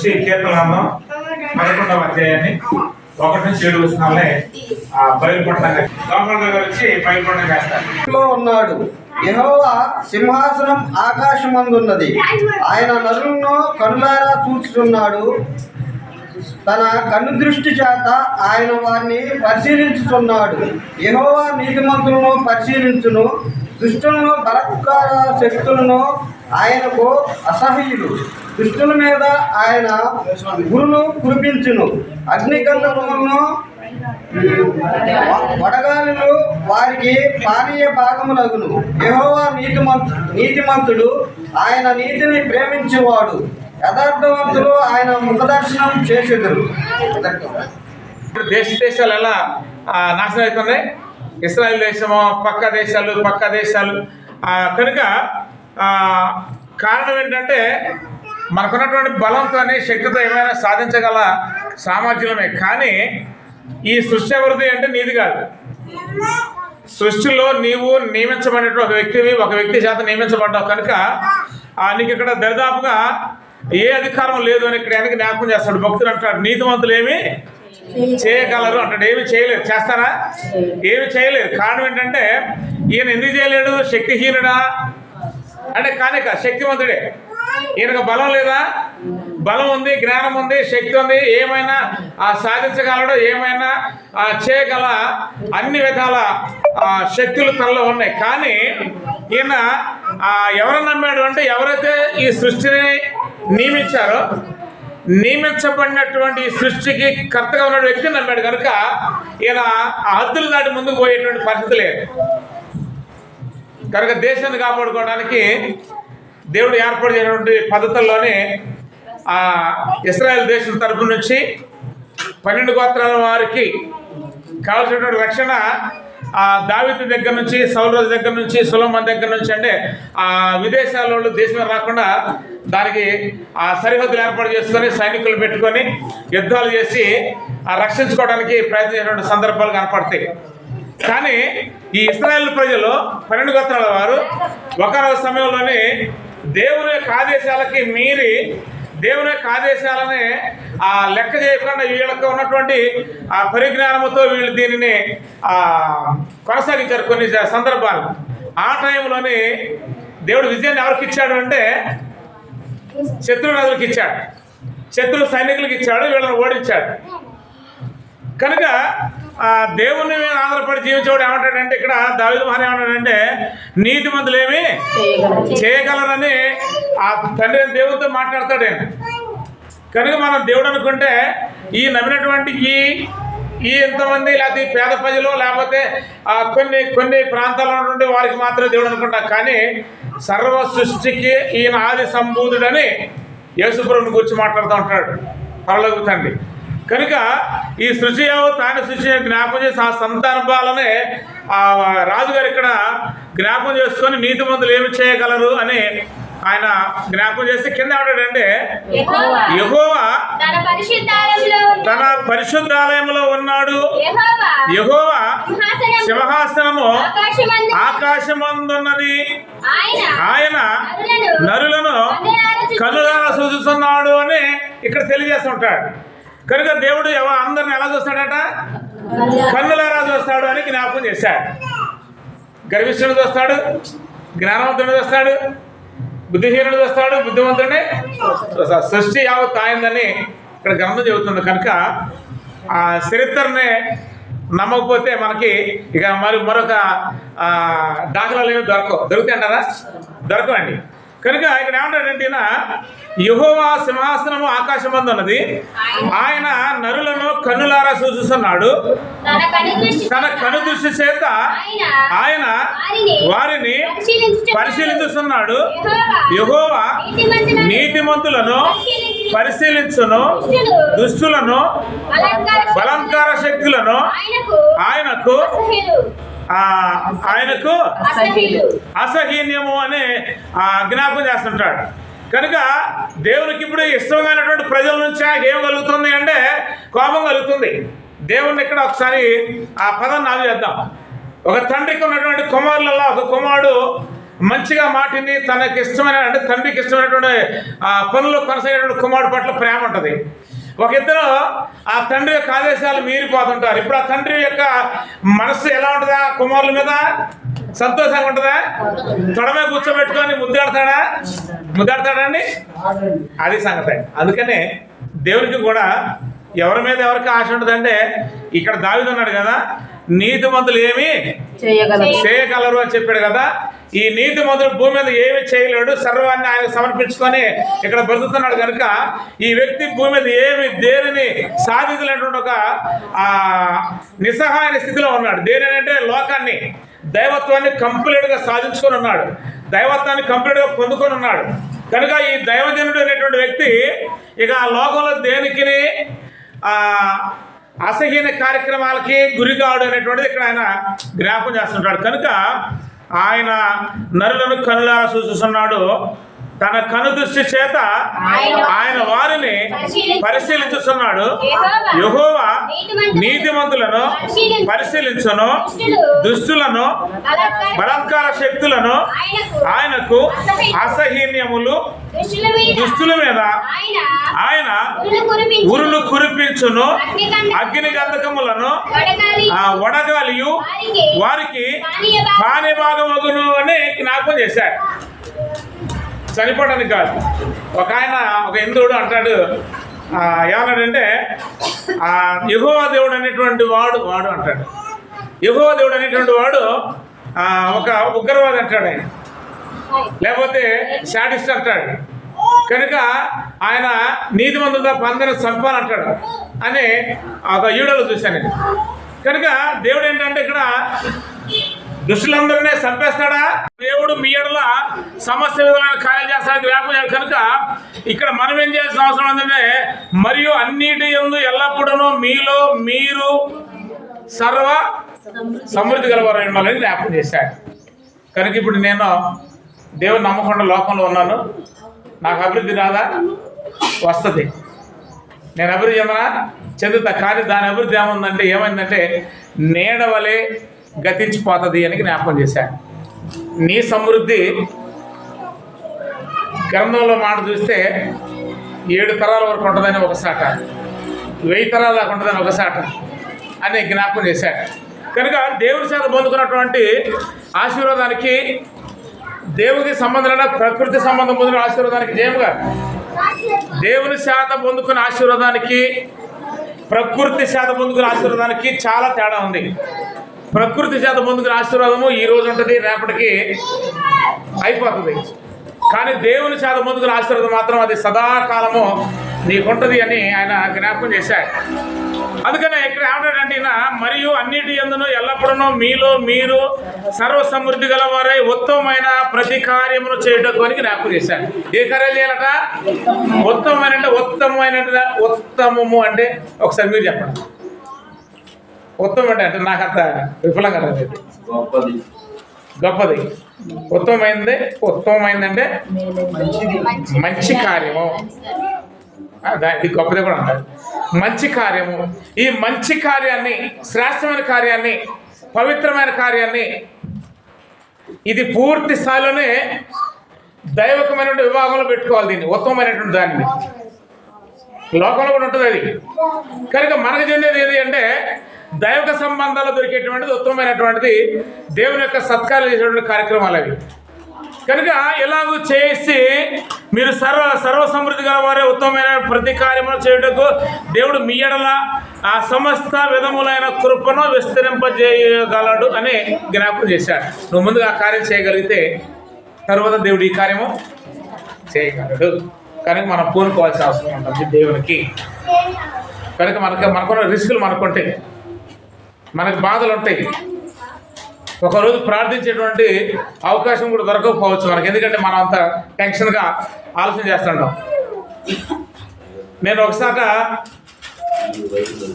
వచ్చి కీర్తన గ్రంథం పదకొండవ అధ్యాయాన్ని ఒకటి నుంచి ఏడు వస్తున్నాలే బయలుపడడం గోపాల్ వచ్చి బయలుపడడం చేస్తారు. ఉన్నాడు. యెహోవా సింహాసనం ఆకాశమందున్నది. ఆయన నరులను కనులారా చూస్తున్నాడు తన కన్ను దృష్టి చేత ఆయన వారిని పరిశీలించుచున్నాడు. నీతి నీతిమంతులను పరిశీలించును. దుష్టులను బలత్కార శక్తులను ఆయనకు అసహ్యులు. దుష్టుల మీద ఆయన గురును కురిపించును. అగ్నిగంధములను వడగాలులు వారికి పానీయ భాగములగును. యెహోవా నీతిమంతు నీతిమంతుడు ఆయన నీతిని ప్రేమించేవాడు. యథార్థవంతులు ఆయన ముఖదర్శనం చేసేదురు. ఇప్పుడు దేశ దేశాలు ఎలా నాశనం అవుతున్నాయి? ఇస్రాయల్ దేశము పక్క దేశాలు పక్క దేశాలు. కనుక కారణం ఏంటంటే మనకున్నటువంటి బలంతోనే శక్తితో ఏమైనా సాధించగల సామర్థ్యమే. కానీ ఈ సృష్టి అభివృద్ధి అంటే నీది కాదు. సృష్టిలో నీవు నియమించబడినటువంటి ఒక వ్యక్తివి ఒక వ్యక్తి చేత నియమించబడ్డావు కనుక ఆ, నీకు ఇక్కడ దరిదాపుగా ఏ అధికారం లేదు అని ఇక్కడ వెనక జ్ఞాపకం చేస్తాడు. భక్తులు అంటాడు నీతిమంతులు ఏమి చేయగలరు అంటాడు. ఏమి చేయలేదు. చేస్తారా? ఏమి చేయలేదు. కారణం ఏంటంటే ఈయన ఎందుకు చేయలేడు? శక్తిహీనుడా? అంటే కానీ శక్తివంతుడే ఈయనకు బలం లేదా? బలం ఉంది జ్ఞానం ఉంది శక్తి ఉంది. ఏమైనా ఆ సాధించగలడు ఏమైనా ఆ చేయగల అన్ని విధాల శక్తులు తనలో ఉన్నాయి. కానీ ఈయన ఎవరు నమ్మాడు అంటే ఎవరైతే ఈ సృష్టిని నియమించారో నియమించబడినటువంటి సృష్టికి కర్తగా ఉన్న వ్యక్తిని నమ్మాడు కనుక ఈయన ఆ హద్దులు దాటి ముందుకు పోయేటువంటి పరిస్థితి లేదు. కనుక దేశాన్ని కాపాడుకోవడానికి దేవుడు ఏర్పాటు చేసినటువంటి పద్ధతుల్లోనే ఆ ఇస్రాయెల్ దేశం తరపు నుంచి పన్నెండు గోత్రాల వారికి కావాల్సినటువంటి రక్షణ ఆ దావిత దగ్గర నుంచి సౌలరాజు దగ్గర నుంచి సులభం దగ్గర నుంచి అంటే ఆ విదేశాల వాళ్ళు దేశం రాకుండా దానికి ఆ సరిహద్దులు ఏర్పాటు చేసుకొని సైనికులు పెట్టుకొని యుద్ధాలు చేసి ఆ రక్షించుకోవడానికి ప్రయత్నించినటువంటి సందర్భాలు కనపడతాయి. కానీ ఈ ఇస్రాయల్ ప్రజలు పన్నెండు గోత్రాల వారు ఒకనొక సమయంలోనే దేవుని యొక్క ఆదేశాలకి మీరి దేవుని యొక్క ఆదేశాలని ఆ లెక్క చేయకుండా వీళ్ళకి ఉన్నటువంటి ఆ పరిజ్ఞానంతో వీళ్ళు దీనిని ఆ కొనసాగించారు కొన్ని సందర్భాలు. ఆ టైంలోనే దేవుడు విజయాన్ని ఎవరికి ఇచ్చాడు అంటే శత్రు నదులకు ఇచ్చాడు. శత్రు సైనికులకు ఇచ్చాడు వీళ్ళని ఓడించాడు. కనుక ఆ దేవుని మీద ఆధారపడి జీవించేవాడు ఏమంటాడంటే ఇక్కడ దావిద మహాన్ ఏమంటాడంటే నీతి మందులేమి చేయగలరని ఆ తండ్రి దేవునితో మాట్లాడతాడు కనుక మనం దేవుడు అనుకుంటే ఈ నమ్మినటువంటి ఈ ఈ ఎంతమంది లేకపోతే పేద ప్రజలు లేకపోతే ఆ కొన్ని కొన్ని ప్రాంతాల్లో ఉన్నటువంటి వారికి మాత్రమే దేవుడు అనుకుంటా. కానీ సర్వ సృష్టికి ఈయన ఆది సంబూధుడని యేసుప్రభుని గురించి మాట్లాడుతూ ఉంటాడు. పరలోకి తండ్రి. కనుక ఈ సృష్టి యావత్ ఆయన సృష్టి జ్ఞాపకం చేసి ఆ సందర్భాలనే ఆ రాజుగారు ఇక్కడ జ్ఞాపకం చేసుకొని నీతి మందులు ఏమి చేయగలరు అని ఆయన జ్ఞాపకం చేసి కింద ఏమంటాడంటే యెహోవా తన పరిశుద్ధాలయంలో ఉన్నాడు. యెహోవా యహోవా సింహాసనం సింహాసనము ఆకాశమందు. ఆకాశమందున్నది. ఆయన నరులను కన్నులారా సూచిస్తున్నాడు అని ఇక్కడ తెలియజేస్తుంటాడు కనుక దేవుడు ఎవ అందరిని ఎలా చూస్తాడట? కన్నులారా చూస్తాడు అని జ్ఞాపకం చేశాడు. గర్విష్ఠుడు చూస్తాడు జ్ఞానవంతుడు చూస్తాడు బుద్ధిహీనుడు చూస్తాడు బుద్ధిమంతుడే సృష్టి యావత్ ఆయిందని ఇక్కడ గ్రంథం చెబుతుంది. కనుక ఆ చరిత్రనే నమ్మకపోతే మనకి ఇక మరి మరొక దాఖలాలు ఏమి దొరకవు. దొరుకుతాయంటారా? దొరకవండి. కనుక ఇక్కడ ఏమంటాడంటే యహోవా సింహాసనము ఆకాశమందు ఉన్నది. ఆయన నరులను కన్నులారా సూచిస్తున్నాడు. తన తన కనుదృష్టి చేత ఆయన వారిని పరిశీలిస్తున్నాడు యెహోవా నీతిమంతులను పరిశీలించును. దుష్టులను బలాత్కార శక్తులను ఆయనకు ఆయనకు అసహీన్యము అనే ఆ, జ్ఞాపకం చేస్తుంటాడు. కనుక దేవునికి ఇప్పుడు ఇష్టమైనటువంటి ప్రజల నుంచి ఆయనకి ఏం కలుగుతుంది అంటే కోపం కలుగుతుంది. దేవుణ్ణి ఇక్కడ ఒకసారి ఆ పదం నావి చేద్దాం. ఒక తండ్రికి ఉన్నటువంటి కుమారులలో ఒక కుమారుడు మంచిగా మాటిని తనకి ఇష్టమైన అంటే తండ్రికి ఇష్టమైనటువంటి ఆ పనులు కొనసాగేటువంటి కుమారుడు పట్ల ప్రేమ ఉంటుంది. ఒక ఇద్దరు ఆ తండ్రి యొక్క ఆదేశాలు మీరిపోతుంటారు. ఇప్పుడు ఆ తండ్రి యొక్క మనస్సు ఎలా ఉంటుందా? కుమారుల మీద సంతోషంగా ఉంటుందా? తొడమే కూర్చోబెట్టుకొని ముద్దాడతాడా? ముద్దాడతాడా అండి? అది సంగతి అందుకనే దేవునికి కూడా ఎవరి మీద ఎవరికి ఆశ ఉంటుందంటే ఇక్కడ దావిది ఉన్నాడు కదా నీతిమంతులు ఏమి చేయగలరు. చేయగలరు అని చెప్పాడు కదా ఈ నీతి మొదలు భూమి మీద ఏమి చేయలేడు. సర్వాన్ని ఆయన సమర్పించుకొని ఇక్కడ బ్రతుకుతున్నాడు కనుక ఈ వ్యక్తి భూమి మీద ఏమి దేనిని సాధించలేటువంటి ఒక నిస్సహాయ స్థితిలో ఉన్నాడు. దేని అంటే లోకాన్ని దైవత్వాన్ని కంప్లీట్గా సాధించుకొని ఉన్నాడు. దైవత్వాన్ని కంప్లీట్గా పొందుకొని ఉన్నాడు. కనుక ఈ దైవజనుడు అనేటువంటి వ్యక్తి ఇక ఆ లోకంలో దేనికి అసహ్యన కార్యక్రమాలకి గురి అనేటువంటిది ఇక్కడ ఆయన జ్ఞాపకం చేస్తుంటాడు. కనుక ఆయన నరులను కనులారా సూచిస్తున్నాడు తన కను దృష్టి చేత ఆయన వారిని పరిశీలించుతున్నాడు యహోవా నీతిమంతులను పరిశీలించను దుష్టులను బలాత్కార శక్తులను ఆయనకు ఆయనకు దుస్తుల దుష్టుల మీద ఆయన ఉరులు కురిపించును. అగ్ని గంధకములను ఆ వడగాలియు వారికి పాని భాగమగును అని జ్ఞాపం చేశాడు చనిపోవడానికి కాదు. ఒక ఆయన ఒక హిందువుడు అంటాడు ఏమన్నాడంటే ఆ దేవుడు అనేటువంటి వాడు వాడు అంటాడు. యహోవా దేవుడు అనేటువంటి వాడు ఒక ఉగ్రవాది అంటాడు ఆయన. లేకపోతే శాటిస్ట్ అంటాడు. కనుక ఆయన నీతి మందులు తప్ప చంపాలంటాడు అని ఒక ఈడలో చూశాను కనుక దేవుడు ఏంటంటే ఇక్కడ దుష్టులందరినీ చంపేస్తాడా? దేవుడు మీ ఎడల సమస్య విధమైన కార్యం చేస్తానికి లేకపోయాడు కనుక ఇక్కడ మనం ఏం చేయాల్సిన అవసరం ఏంటంటే మరియు అన్నిటి ఎందు ఎల్లప్పుడూ మీలో మీరు సర్వ సమృద్ధి కలవారని ఉండాలని జ్ఞాపకం చేశాడు. కనుక ఇప్పుడు నేను దేవుని నమ్మకుండా లోకంలో ఉన్నాను. నాకు అభివృద్ధి రాదా? వస్తుంది. నేను అభివృద్ధి చెందనా? చెందుతా. కానీ దాని అభివృద్ధి ఏముందంటే ఏమైందంటే నీడవలే గతించిపోతుంది అని జ్ఞాపకం చేశాడు. నీ సమృద్ధి గ్రంథంలో మాట చూస్తే ఏడు తరాల వరకు ఉంటుందని ఒక సాట వెయ్యి తరాల దాకా ఉంటుందని ఒక సాట అని జ్ఞాపకం చేశాడు. కనుక దేవుని చేత పొందుకున్నటువంటి ఆశీర్వాదానికి దేవునికి సంబంధమైన ప్రకృతి సంబంధం పొందిన ఆశీర్వాదానికి జయముగా దేవుని శాత పొందుకున్న ఆశీర్వాదానికి ప్రకృతి శాత పొందుకున్న ఆశీర్వాదానికి చాలా తేడా ఉంది. ప్రకృతి చేత పొందుకున్న ఆశీర్వాదము ఈ రోజు ఉంటుంది రేపటికి అయిపోతుంది. కానీ దేవుని చేత పొందుకున్న ఆశీర్వాదం మాత్రం అది సదాకాలము నీకుంటుంది అని ఆయన జ్ఞాపకం చేశాడు అందుకనే ఇక్కడ ఏమంటాడంటే ఈయన మరియు అన్నిటి ఎందును ఎల్లప్పుడూ మీలో మీరు సర్వసమృద్ధి గలవారై ఉత్తమమైన ప్రతి కార్యమును చేయటకు అని జ్ఞాపకం చేశాడు ఏ కార్యాలు చేయాలట? ఉత్తమమైన అంటే ఉత్తమమైన ఉత్తమము అంటే ఒకసారి మీరు చెప్పండి. ఉత్తమం అంటే నాకు అంత విఫలంగా రాదు ఇది. గొప్పది. గొప్పది. ఉత్తమమైంది ఉత్తమమైందంటే మంచి కార్యము. దానికి గొప్పది కూడా అంటారు. మంచి కార్యము. ఈ మంచి కార్యాన్ని శ్రేష్టమైన కార్యాన్ని పవిత్రమైన కార్యాన్ని ఇది పూర్తి స్థాయిలోనే దైవకమైనటువంటి విభాగంలో పెట్టుకోవాలి దీన్ని ఉత్తమమైనటువంటి దాన్ని. లోకంలో కూడా ఉంటుంది అది. కనుక మనకు చెందేది ఏది అంటే దైవక సంబంధాలు దొరికేటువంటిది ఉత్తమమైనటువంటిది దేవుని యొక్క సత్కారం చేసేటువంటి కార్యక్రమాలు అవి. కనుక ఇలాగూ చేసి మీరు సర్వ సర్వ సమృద్ధి గల వారే ఉత్తమమైన ప్రతి కార్యములు చేయుటకు దేవుడు మీ ఎడల ఆ సమస్త విధములైన కృపను విస్తరింపజేయగలడు అని జ్ఞాపకం చేశాడు. నువ్వు ముందుగా ఆ కార్యం చేయగలిగితే తర్వాత దేవుడు ఈ కార్యము చేయగలడు. కనుక మనం పూనుకోవాల్సిన అవసరం ఉంటుంది దేవునికి. కనుక మనకు మనకున్న రిస్కులు మనకుంటాయి మనకు బాధలు ఉంటాయి. ఒకరోజు ప్రార్థించేటువంటి అవకాశం కూడా దొరకకపోవచ్చు మనకి. ఎందుకంటే మనం అంత టెన్షన్గా ఆలోచన చేస్తుంటాం. నేను ఒకసారి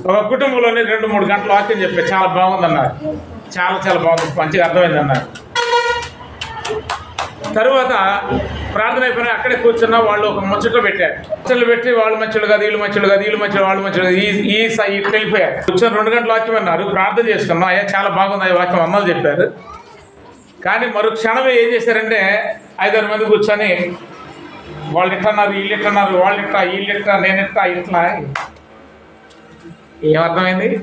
ఒక కుటుంబంలోనే రెండు మూడు గంటలు వాక్యం చెప్పే. చాలా బాగుంది అన్నారు చాలా చాలా బాగుంది. మంచిగా అర్థమైందన్నారు. తరువాత ప్రార్థన అయిపోయినా అక్కడే కూర్చున్న వాళ్ళు ఒక ముచ్చట్లు పెట్టారు. ముచ్చట్లు పెట్టి వాళ్ళు మంచులు కాదు వీళ్ళు మంచులు కాదు వీళ్ళు మంచులు వాళ్ళు మంచులు కాదు. ఈ ఈ స- వెళ్ళిపోయారు. కూర్చొని రెండు గంటల వాక్యం అన్నారు ప్రార్థన చేసుకున్నాం. అయ్యా చాలా బాగుంది ఆ వాక్యం. అన్నలు చెప్పారు. కానీ మరు క్షణమే ఏం చేశారంటే ఐదారు మంది కూర్చొని వాళ్ళు ఎట్లన్నారు వీళ్ళు ఎట్లన్నారు వాళ్ళు ఎట్లా వీళ్ళు ఎట్లా నేను ఎట్లా ఇట్లా ఏమర్థమైంది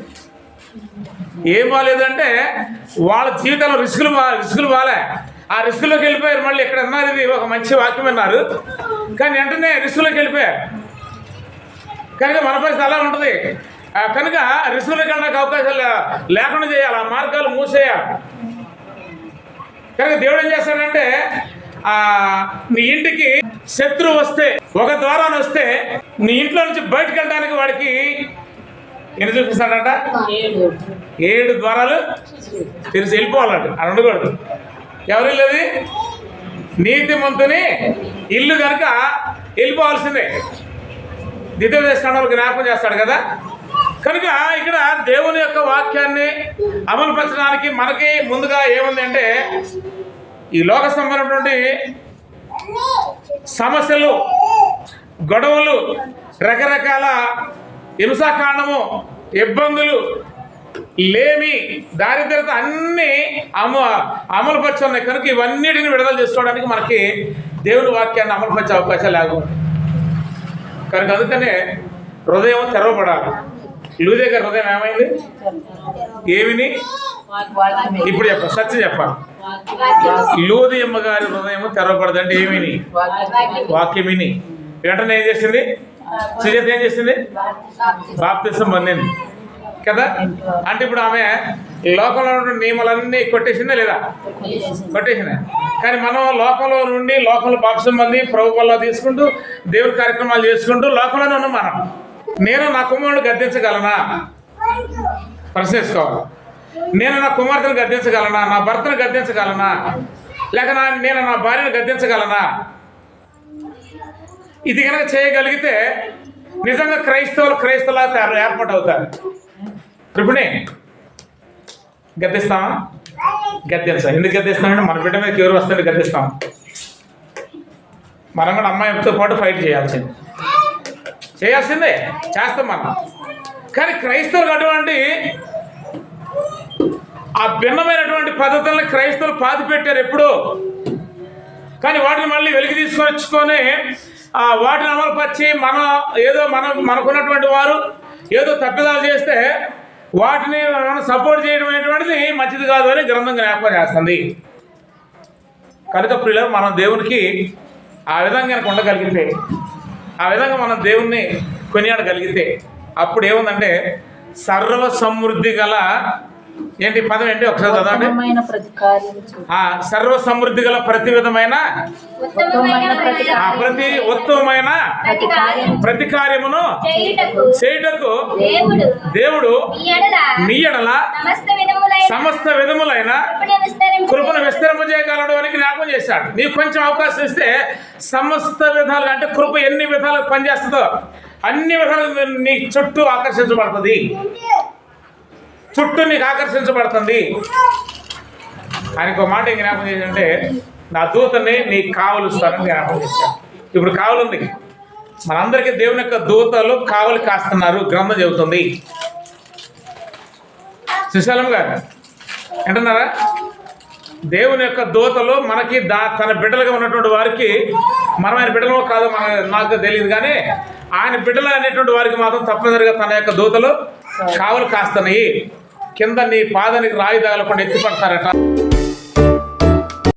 ఏం బాగాలేదంటే వాళ్ళ జీవితంలో రిస్కులు బా రిస్కులు బాలే. ఆ రిస్కులోకి వెళ్ళిపోయారు. మళ్ళీ ఇక్కడ అన్నారు ఇది ఒక మంచి వాక్యం అన్నారు. కానీ వెంటనే రిస్కులోకి వెళ్ళిపోయారు. కనుక మన పరిస్థితి అలా ఉంటుంది. కనుక రిస్కులోకి వెళ్ళడానికి అవకాశాలు లేకుండా చేయాలి. ఆ మార్గాలు మూసేయాలి. కనుక దేవుడు ఏం చేస్తాడంటే ఆ నీ ఇంటికి శత్రువు వస్తే ఒక ద్వారాన్ని వస్తే నీ ఇంట్లో నుంచి బయటకు వెళ్ళడానికి వాడికి ఎన్ని చూపిస్తాడట? ఏడు. ద్వారాలు తెలిసి వెళ్ళిపోవాలంట. అని ఉండకూడదు ఎవరు నీతి నీతిమంతుని ఇల్లు కనుక వెళ్ళిపోవాల్సిందే. ద్వితీయోపదేశకాండంలో జ్ఞాపకం చేస్తాడు కదా? కనుక ఇక్కడ దేవుని యొక్క వాక్యాన్ని అమలుపరచడానికి మనకి ముందుగా ఏముంది అంటే ఈ లోక సంబంధమైనటువంటి సమస్యలు గొడవలు రకరకాల హింసాకాండము ఇబ్బందులు లేమి దారిద్రత అన్నీ అమ అమలుపరిచి ఉన్నాయి కనుక ఇవన్నిటిని విడుదల చేసుకోవడానికి మనకి దేవుని వాక్యాన్ని అమలుపరిచే అవకాశాలు లేకుండా కనుక అందుకనే హృదయం తెరవబడాలి. లూదే గారి హృదయం ఏమైంది? ఏమిని? ఇప్పుడు చెప్ప సత్యం చెప్పాలి. లూది గారి హృదయం తెరవబడదంటే ఏమిని? వాక్యమిని. వెంటనే ఏం చేసింది? సుజాత ఏం చేసింది? బాప్తిసం పొందింది. కదా? అంటే. ఇప్పుడు ఆమె లోకంలో ఉన్న నియమాలన్నీ కొట్టేసిందా లేదా? కొట్టేసిందా. కానీ మనం లోకంలో నుండి లోకంలో బాప్సం పొంది ప్రభుత్వంలో తీసుకుంటూ దేవుడి కార్యక్రమాలు చేసుకుంటూ లోకంలోనే ఉన్నాం మనం. నేను నా కుమారుడు గద్దించగలనా? ప్రశ్నించుకోవాలి నేను నా కుమార్తెను గద్దించగలనా? నా భర్తను గద్దించగలనా? లేక నా నేను నా భార్యను గద్దించగలనా? ఇది కనుక చేయగలిగితే నిజంగా క్రైస్తవులు క్రైస్తవులా ఏర్పాటు అవుతారు త్రిపుణి గద్దిస్తామా గద్దిస్తాం ఎందుకు గద్దిస్తామంటే మన బిడ్డ మీద ఎవరు వస్తుంటే గద్దిస్తాం. మనం కూడా అమ్మాయితో పాటు ఫైట్ చేయాల్సింది. చేయాల్సిందే. చేస్తాం మనం. కానీ క్రైస్తవులకు అటువంటి ఆ భిన్నమైనటువంటి పద్ధతులను క్రైస్తవులు పాతి పెట్టారు ఎప్పుడూ. కానీ వాటిని మళ్ళీ వెలికి తీసుకొచ్చుకొని వాటిని అమలుపరిచి మన ఏదో మనం మనకున్నటువంటి వారు ఏదో తప్పిదాలు చేస్తే వాటిని మనం సపోర్ట్ చేయడం అనేటువంటిది మంచిది కాదు అని గ్రంథం జ్ఞాపకం చేస్తుంది. కనుక ప్రియులు మనం దేవునికి ఆ విధంగా కనుక ఉండగలిగితే ఆ విధంగా మనం దేవుణ్ణి కొనియాడగలిగితే అప్పుడు ఏముందంటే సర్వ సమృద్ధి గల ఏంటి పదం ఏంటి ఒకసారి చదవండి? సర్వ సమృద్ధి గల ప్రతి విధమైన ప్రతి ఆ ప్రతి ఉత్తమమైన ప్రతి కార్యము ప్రతి కార్యమును చేయుటకు దేవుడు దేవుడు నీ ఎడల నీ ఎడల సమస్త విధములైన కృపను విస్తరింప విస్తరింపజేయగలడు అని జ్ఞాపకం చేశాడు. నీకు కొంచెం అవకాశం ఇస్తే సమస్త విధాలుగా అంటే కృప ఎన్ని విధాలుగా పనిచేస్తుందో అన్ని విధాలుగా నీ చుట్టూ ఆకర్షించబడుతుంది. చుట్టూ నీకు ఆకర్షించబడుతుంది. ఆయనకు ఒక మాట ఏం జ్ఞాపకం చేసిందంటే నా దూతని నీకు కావలుస్తానని జ్ఞాపకం చేశాను ఇప్పుడు కావలుంది మనందరికీ దేవుని యొక్క దూతలు కావలి కాస్తున్నారు. గ్రంథం చెబుతుంది. సుశలం గారు వింటున్నారా? దేవుని యొక్క దూతలు మనకి దా తన బిడ్డలుగా ఉన్నటువంటి వారికి మనం ఆయన బిడ్డలో కాదు మన నాకు తెలియదు కానీ ఆయన బిడ్డలు అనేటువంటి వారికి మాత్రం తప్పనిసరిగా తన యొక్క దూతలు కావలు కాస్తున్నాయి. కింద నీ పాదానికి రాయి తగలకుండా ఎత్తిపడతారట.